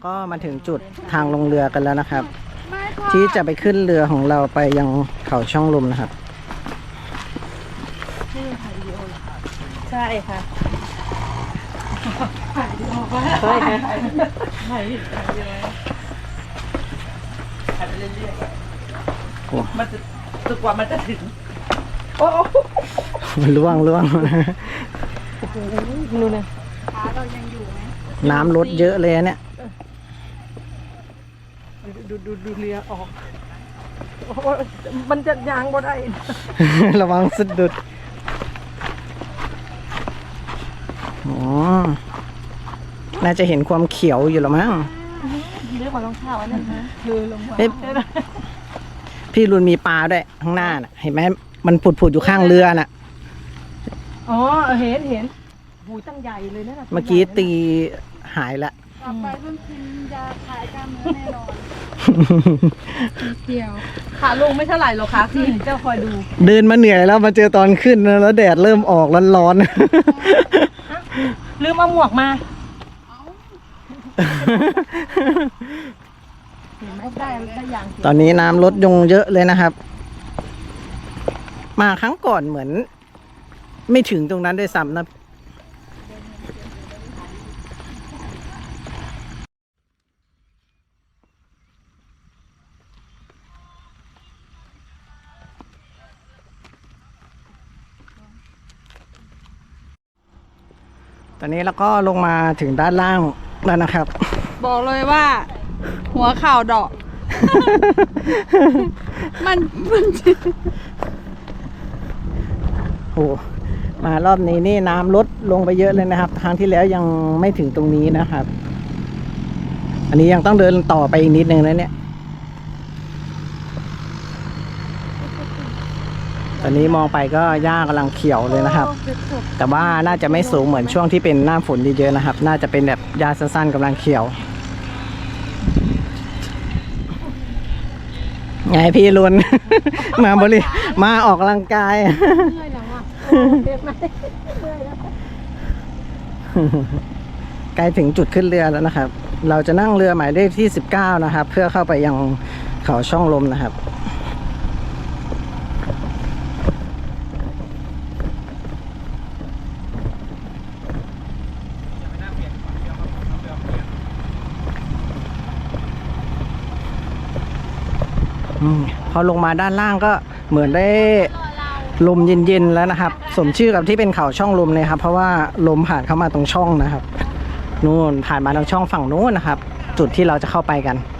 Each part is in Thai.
แล้วก็มาถึงจุดทางลงเรือกันแล้วนะครับ ที่จะไปขึ้นเรือของเราไปยังเขาช่องลมนะครับใช่ค่ะใช่ค่ะถ่ายถ่ายไปเรื่อยๆมันจะจนกว่ามันจะถึง โอ้โหล่วงล่วงนู่นนะน้ำลดเยอะเลยเนี่ย ดูดูดูเรือออกโอ้โหมันจะยางบ่ได้ ระวังสะดุดอ๋อน่าจะเห็นความเขียวอยู่หรอมั้งเรื่องของรองเท้าอันนั้นนะคือลงมาเอ๊ะพี่รุนมีปลาด้วยข้างหน้าน่ะ เห็นไหมมันผุดผุดๆอยู่ข้างเรือน่ะ อ๋อเห็นเห็นหูตั้งใหญ่เลยนะน่ะเมื่อกี้ตีหายละ ต่อไปเพิ่งกินยาคลายกล้ามเนื้อแน่นอน เดียวขาลงไม่เท่าไหร่หรอกค่ะพี่เจ้าคอยดูเดินมาเหนื่อยแล้วมาเจอตอนขึ้นแล้วแดดเริ่มออกร้อนลืมเอาหมวกมาเห็นไหมได้ได้อย่างๆตอนนี้น้ำลดยงเยอะเลยนะครับ มาครั้งก่อนเหมือน ไม่ถึงตรงนั้นด้วยซ้ำนะ ตอนนี้เราก็ลงมาถึงด้านล่างแล้วนะครับ บอกเลยว่า หัวเข่าดอก มันมันโอ้มารอบนี้นี่น้ำลดลงไปเยอะเลยนะครับครั้งที่แล้วยังไม่ถึงตรงนี้นะครับ อันนี้ยังต้องเดินต่อไปอีกนิดนึงนะเนี่ย ตอนนี้มองไปก็หญ้ากำลังเขียวเลยนะครับ แต่ว่าน่าจะไม่สูงเหมือนช่วงที่เป็นหน้าฝนเยอะๆนะครับ น่าจะเป็นแบบหญ้าสั้นๆกำลังเขียวไงพี่ลุน มาบริมาออกกำลังกายใกล้ถึงจุดขึ้นเรือแล้วนะครับ เราจะนั่งเรือหมายเลขที่ 19 นะครับ เพื่อเข้าไปยังเขาช่องลมนะครับ พอลงมาด้านล่างก็เหมือนได้ลมเย็นๆแล้วนะครับ สมชื่อกับที่เป็นเขาช่องลมเลยครับ เพราะว่าลมผ่านเข้ามาตรงช่องนะครับนู่นผ่านมาทางช่องฝั่งนู้นนะครับ จุดที่เราจะเข้าไปกันเป็น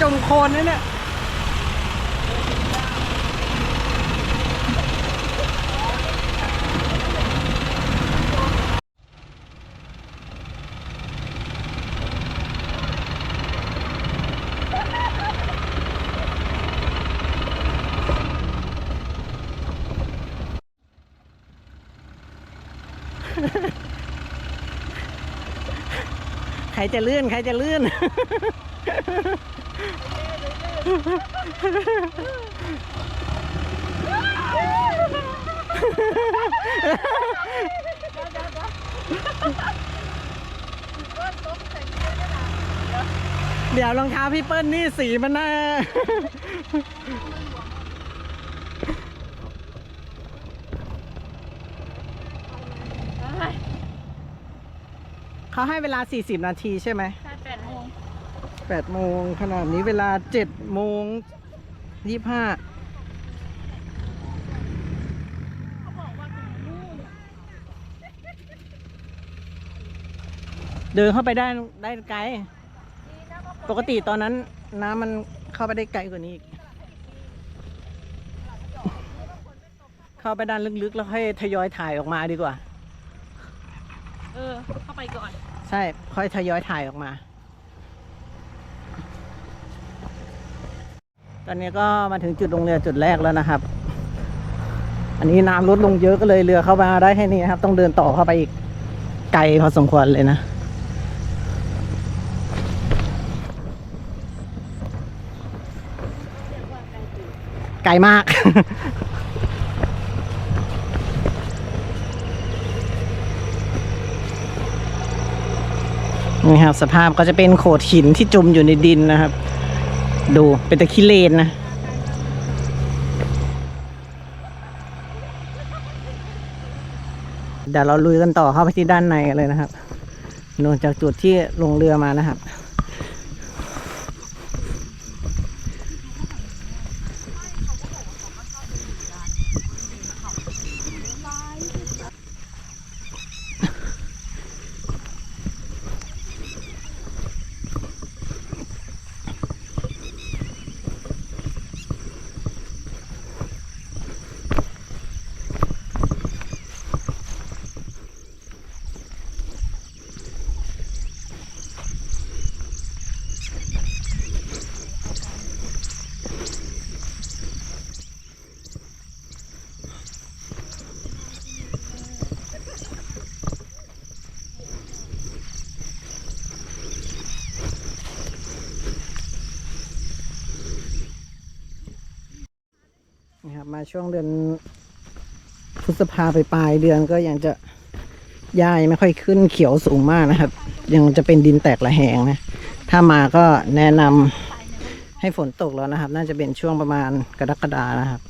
จมโคลนนี่เนี่ยใครจะเลื่อน ใครจะเลื่อน เดี๋ยวรองเท้าพี่เปิ้ลนี่สีมันน่าเขาให้เวลา 40 นาทีใช่ไหมใช่แปดโมง 8โมงขนาดนี้เวลา7โมง25เดินเข้าไปได้ได้ไกล ปกติตอนนั้นน้ำมันเข้าไปได้ไกลกว่านี้อีก เข้าไปด้านลึกๆ แล้วค่อยทยอยถ่ายออกมาดีกว่า เออ เข้าไปก่อน ใช่ ค่อยทยอยถ่ายออกมา ตอนนี้ก็มาถึงจุดลงเรือจุดแรกแล้วนะครับ อันนี้น้ำลดลงเยอะก็เลยเรือเข้ามาได้แค่นี้นะครับ ต้องเดินต่อเข้าไปอีกไกลพอสมควรเลยนะไกลมาก นี่ครับ สภาพก็จะเป็นโขดหินที่จมอยู่ในดินนะครับ ดูเป็นตะคิเลนนะ เดี๋ยวเราลุยกันต่อเข้าไปที่ด้านในกันเลยนะครับนอกจากจุดที่ลงเรือมานะครับ ช่วงเดือนพฤษภาไปปลายเดือนก็ยังจะหญ้ายไม่ค่อยขึ้นเขียวสูงมากนะครับ ยังจะเป็นดินแตกระแหงนะ ถ้ามาก็แนะนำให้ฝนตกแล้วนะครับ น่าจะเป็นช่วงประมาณกรกฎานะครับ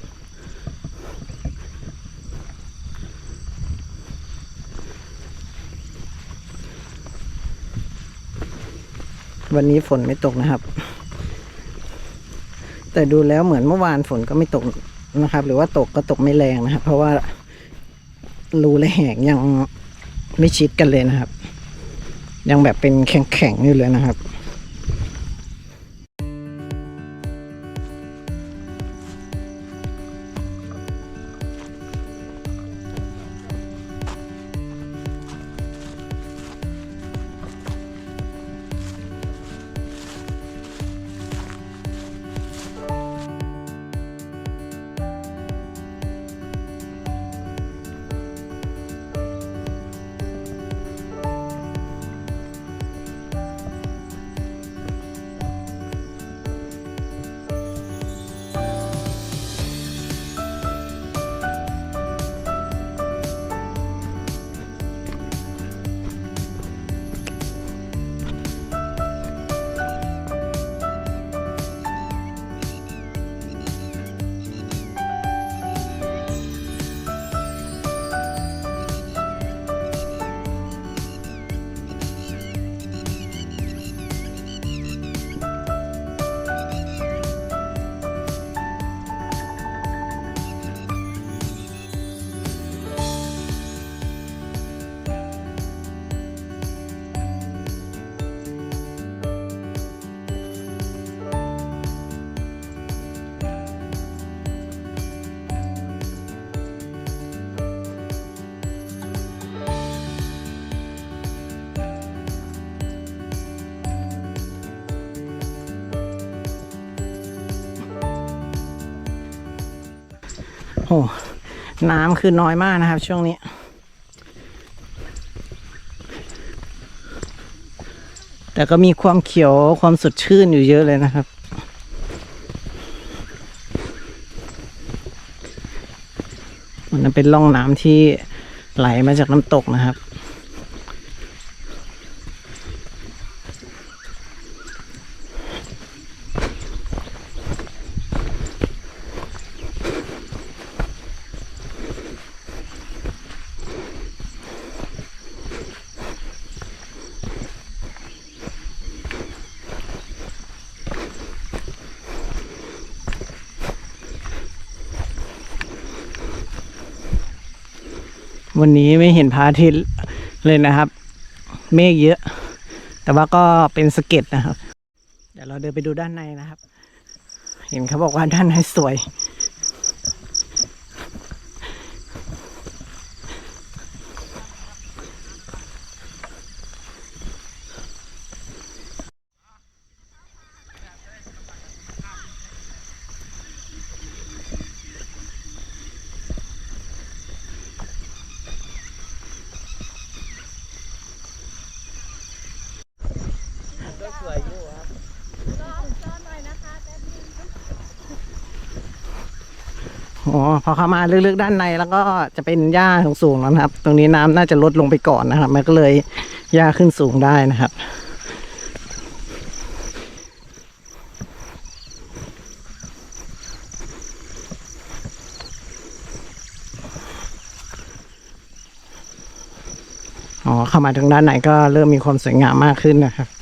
วันนี้ฝนไม่ตกนะครับ แต่ดูแล้วเหมือนเมื่อวานฝนก็ไม่ตก นะครับ หรือว่าตกก็ตกไม่แรงนะครับ เพราะว่ารูและแหงยังไม่ชิดกันเลยนะครับ ยังแบบเป็นแข็งๆอยู่เลยนะครับ น้ำคือน้อยมากนะครับ ช่วงนี้ แต่ก็มีความเขียวความสดชื่นอยู่เยอะเลยนะครับมันเป็นร่องน้ำที่ไหลมาจากน้ำตกนะครับ วันนี้ไม่เห็นพระอาทิตย์เลยนะครับ เมฆเยอะ แต่ว่าก็เป็นสเก็ตนะครับ เดี๋ยวเราเดินไปดูด้านในนะครับ เห็นเขาบอกว่าด้านในสวย อ๋อพอเข้ามาลึกๆด้านในแล้วก็จะเป็นหญ้าสูงๆแล้วนะครับ ตรงนี้น้ำน่าจะลดลงไปก่อนนะครับ มันก็เลยหญ้าขึ้นสูงได้นะครับอ๋อเข้ามาทางด้านไหนก็เริ่มมีความสวยงามมากขึ้นนะครับ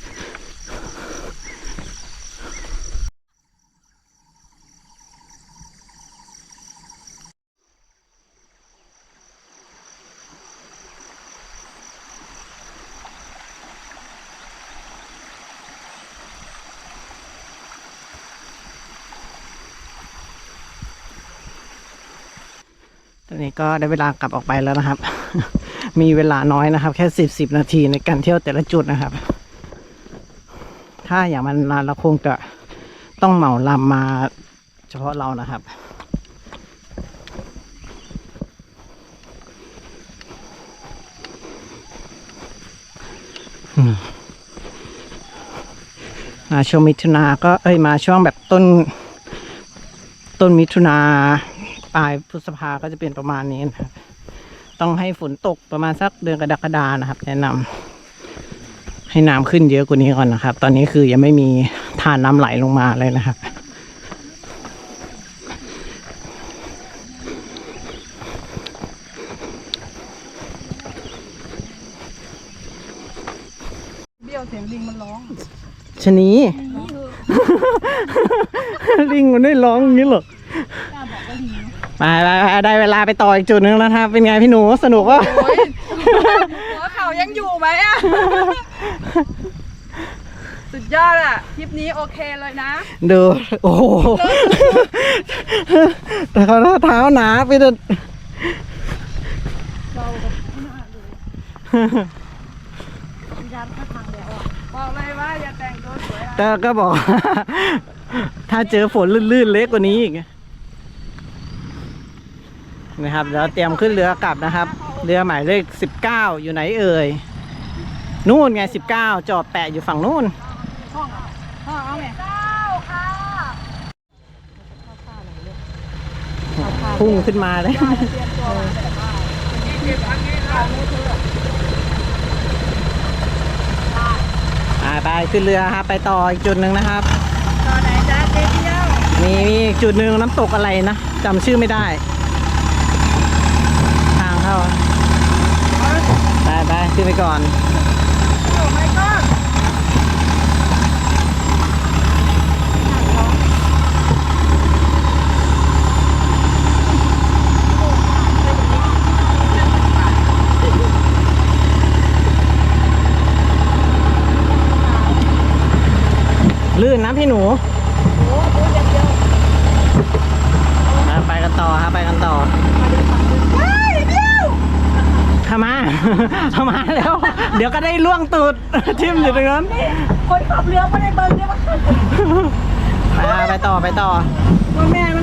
ก็ได้เวลากลับออกไปแล้วนะครับ มีเวลาน้อยนะครับ แค่สิบสิบนาทีในการเที่ยวแต่ละจุดนะครับ ถ้าอย่างมันนานเราคงจะต้องเหมาลำมาเฉพาะเรานะครับมมาช่วงมิถุนาก็เอ้ยมาช่วงแบบต้น ต้นมิถุนา ปลายพฤษภาก็จะเป็นประมาณนี้นะครับ ต้องให้ฝนตกประมาณสักเดือนกรกฎานะครับ แนะนำให้น้ำขึ้นเยอะกว่านี้ก่อนนะครับ ตอนนี้คือยังไม่มีทานน้ำไหลลงมาเลยนะครับเบี้ยวเสียงลิงมันร้องชะนีลิงมันได้ร้องอย่างนี้เหรอ ไปไปไปได้เวลาไปต่ออีกจุดหนึงแล้วนะครับ เป็นไงพี่หนูสนุกว่าโอ้ยหัวเข่ายังอยู่ไหมอะ สุดยอดอะทริปนี้โอเคเลยนะ ดู โอ้โห แต่เขาเท้าหนาไปเดินบอกเลยว่าอย่าแต่งตัวสวยอะแต่ก็บอกถ้าเจอฝนลื่นๆเล็กกว่านี้อีก นะครับเดี๋ยวเตรียมขึ้นเรือกลับนะครับ เรือหมายเลขสิบเก้าอยู่ไหนเอ่ยนู่นไงสิบเก้าจอดแปะอยู่ฝั่งนู่นพ่อเอาไงพุ่งขึ้นมาเลยอ่าไปขึ้นเรือครับไปต่ออีกจุดหนึ่งนะครับตอนไหนจ้าเจ๊เที่ยวมีมีอีกจุดหนึ่งน้ำตกอะไรนะจำชื่อไม่ได้ทางเข้า ไปไปขึ้นไปก่อนโอ้ไม่ก็ลื่นนะพี่หนูมาไปกันต่อครับไปกันต่อ เข้ามาเข้ามาแล้ว เดี๋ยวก็ได้ล่วงตูดทิ่มอยู่ตรงนั้นคนขับเรือไม่ได้เบิ้งเนี่ยว่าไปไปต่อไปต่อว่าแม่มัน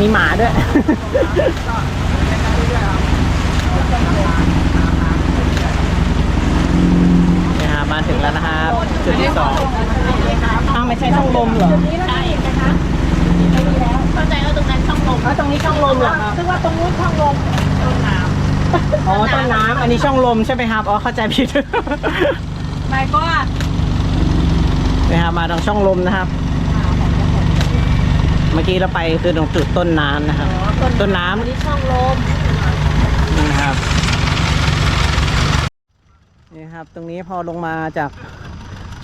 มีหมาด้วยนี่ครับมาถึงแล้วนะครับ จุดที่สองอ้าวไม่ใช่ช่องลมเหรอ ใช่นะคะไม่มีแล้วเข้าใจว่าตรงนั้นช่องลมอ๋อตรงนี้ช่องลมเหรอครับ ซึ่งว่าตรงนู้นช่องลมต้นน้อ๋อต้นน้ำอันนี้ช่องลมใช่ไหมครับ อ๋อเข้าใจผิดำไม่ก็นี่ครับมาทางช่องลมนะครับเมื่อกี้เราไปคือตรงจุดต้นน้ำนะครับ ต้นน้ำอันนี้ช่องลมนี่ครับนี่ครับ ตรงนี้พอลงมาจาก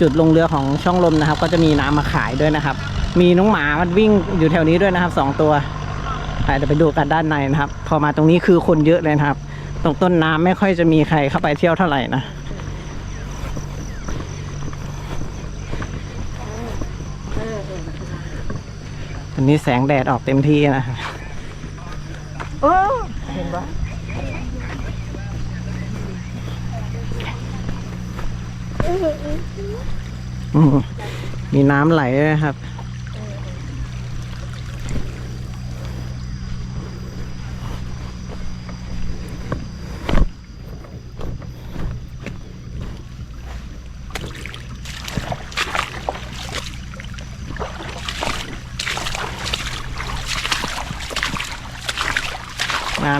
จุดลงเรือของช่องลมนะครับ ก็จะมีน้ำมาขายด้วยนะครับ มีน้องหมามันวิ่งอยู่แถวนี้ด้วยนะครับสองตัวไปเดี๋ยวไปดูกันด้านในนะครับ พอมาตรงนี้คือคนเยอะเลยนะครับ ตรงต้นน้ำไม่ค่อยจะมีใครเข้าไปเที่ยวเท่าไหร่นะ ตอนนี้แสงแดดออกเต็มที่นะครับเออเห็นปะอืมมีน้ำไหลด้วยนะครับ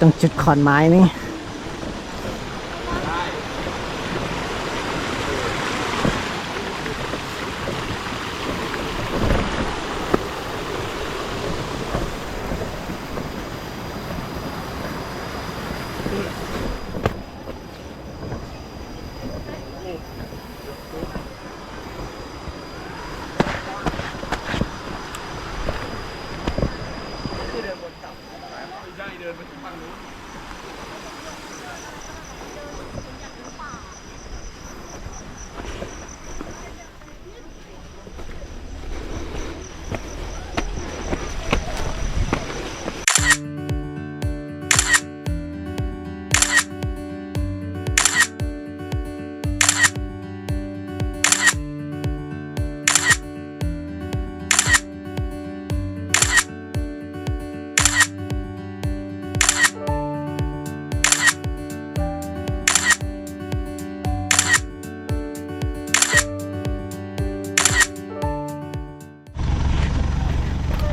ตรงจุดขอนไม้นี่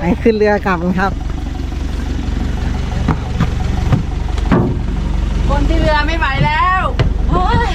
ไปขึ้นเรือกลับกันครับ คนที่เรือไม่ไหวแล้ว โอ้ย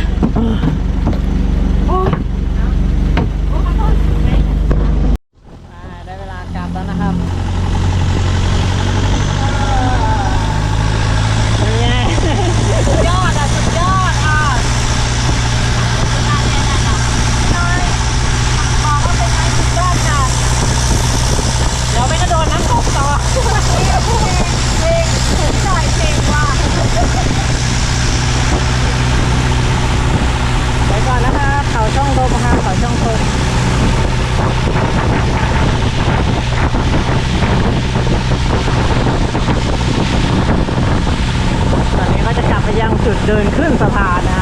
ครึ่งสะพานนะ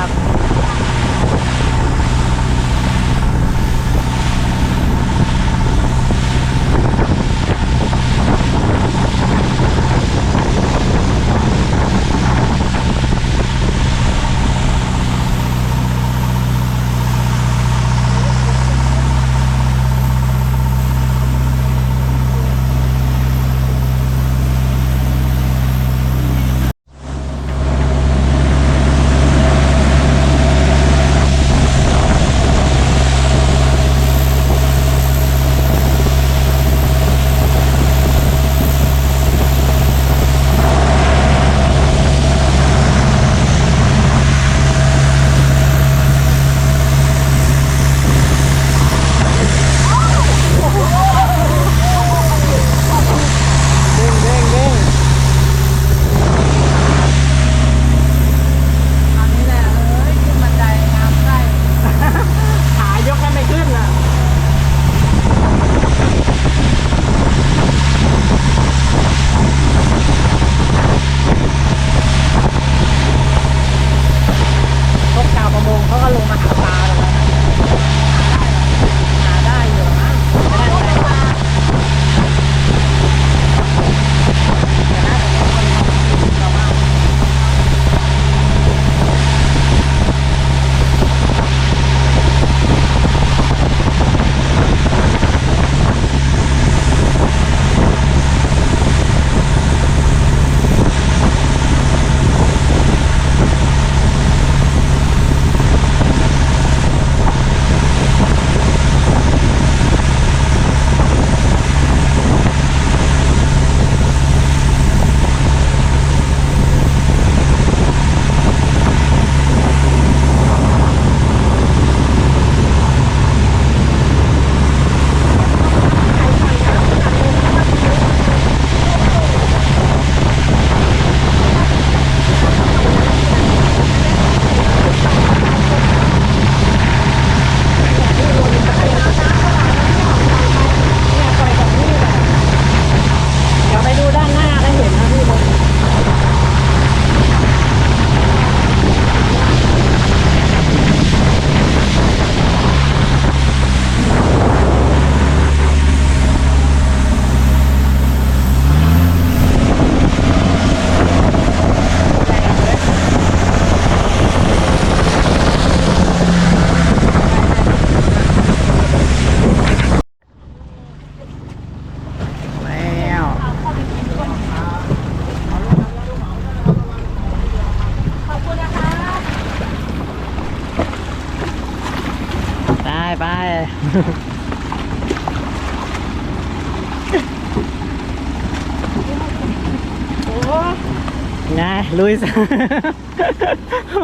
ลุย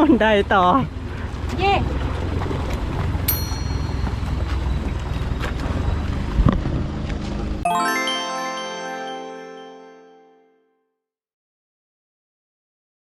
มันได้ต่อ เย่